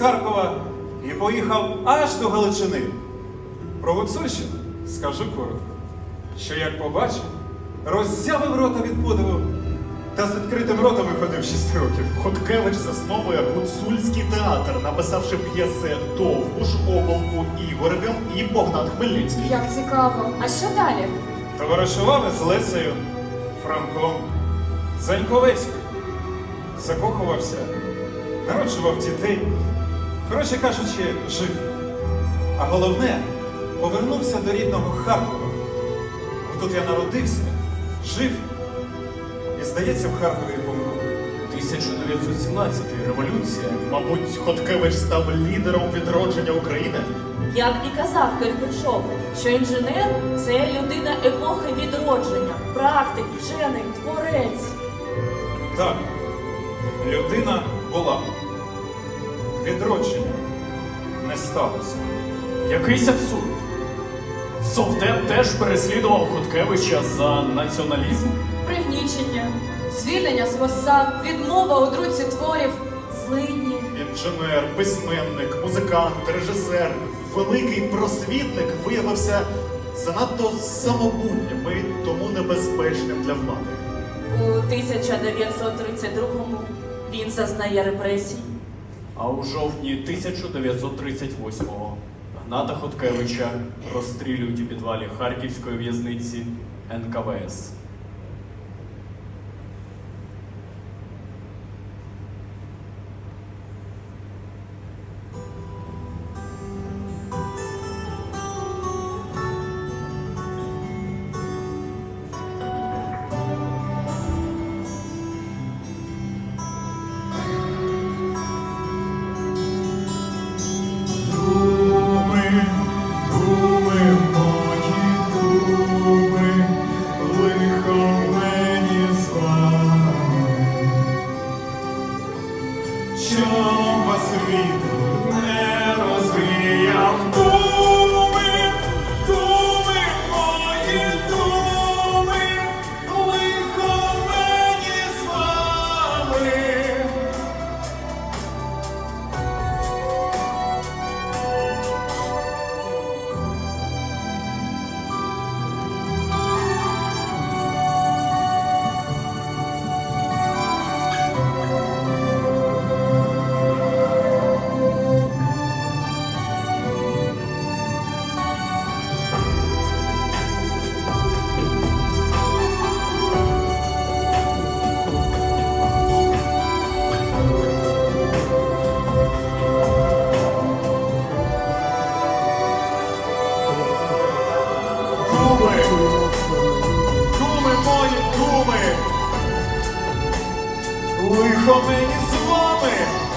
Харкова і поїхав аж до Галичини. Про Гуцульщину скажу коротко, що як побачив, роззявив рота від подиву та з відкритим ротом ходив шість років. Хоткевич засновує гуцульський театр, написавши п'єси Довбуш, Оболку Ігоревим і Богдан Хмельницький. Як цікаво. А що далі? Товаришував із Лесею, Франком, Заньковецькою. Закохувався, народжував дітей. Коротше кажучи, жив. А головне, повернувся до рідного Харкова. Бо тут я народився, жив і, здається, в Харкові помру. 1917 революція. Мабуть, Хоткевич став лідером відродження України. Як і казав Кирпичов, що інженер це людина епохи відродження, практик, вчений, творець. Так, людина була. Відродження не сталося. Якийсь абсурд. Совдеп теж переслідував Хоткевича за націоналізм. Пригнічення, звільнення з розсад, відмова у друці творів, злидні. Інженер, письменник, музикант, режисер, великий просвітник виявився занадто самобутнім і тому небезпечним для влади. У 1932-му він зазнає репресій. А у жовтні 1938-го Гната Хоткевича розстрілюють у підвалі Харківської в'язниці НКВС. лихо мені з вами.